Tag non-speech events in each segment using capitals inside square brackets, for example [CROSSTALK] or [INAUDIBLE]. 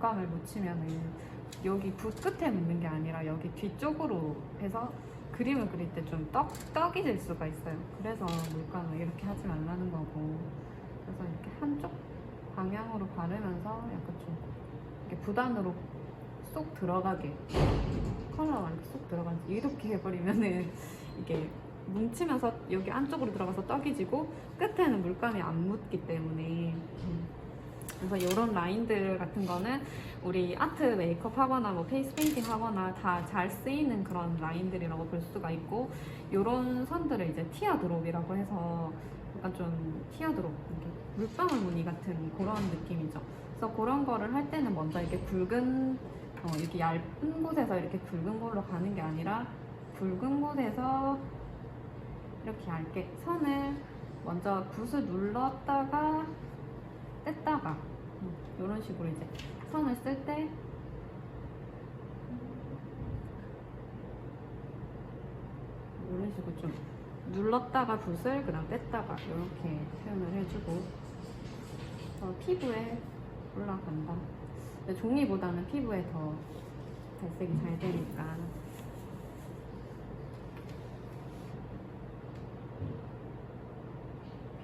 물감을 묻히면은 여기 붓 끝에 묻는 게 아니라 여기 뒤쪽으로 해서 그림을 그릴 때 좀 떡, 떡이 질 수가 있어요. 그래서 물감을 이렇게 하지 말라는 거고. 그래서 이렇게 한쪽 방향으로 바르면서 약간 좀 이렇게 붓 안으로 쏙 들어가게 컬러가 이렇게 쏙 들어가지 이렇게 해버리면은 [LAUGHS] 이게 뭉치면서 여기 안쪽으로 들어가서 떡이 지고 끝에는 물감이 안 묻기 때문에 음. 그래서 이런 라인들 같은 거는 우리 아트 메이크업 하거나 뭐 페이스 페인팅 하거나 다 잘 쓰이는 그런 라인들이라고 볼 수가 있고 이런 선들을 이제 티어 드롭이라고 해서 약간 좀 티어 드롭 물방울 무늬 같은 그런 느낌이죠. 그래서 그런 거를 할 때는 먼저 이렇게 굵은 어, 이렇게 얇은 곳에서 이렇게 굵은 걸로 가는 게 아니라 굵은 곳에서 이렇게 얇게 선을 먼저 붓을 눌렀다가 뗐다가. 이런 식으로 이제 선을 쓸 때. 이런 식으로 좀 눌렀다가 붓을 그다음 뺐다가 이렇게 표현을 해주고. 어, 피부에 올라간다. 종이보다는 피부에 더 발색이 잘 되니까.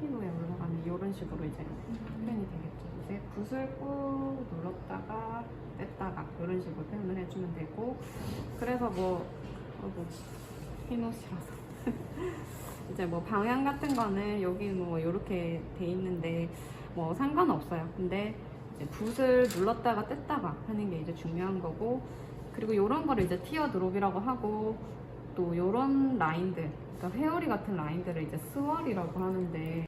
피부에 올라가면 이런 식으로 이제 표현이 되겠죠. 이제 붓을 꾹 눌렀다가 뺐다가 이런 식으로 표현을 해주면 되고 그래서 뭐 어구 흰옷이라서 [LAUGHS] 이제 뭐 방향 같은 거는 여기 뭐 이렇게 돼 있는데 뭐 상관없어요. 근데 이제 붓을 눌렀다가 뗐다가 하는 게 이제 중요한 거고 그리고 이런 거를 이제 티어 드롭이라고 하고 또 이런 라인들 그러니까 회오리 같은 라인들을 이제 스월이라고 하는데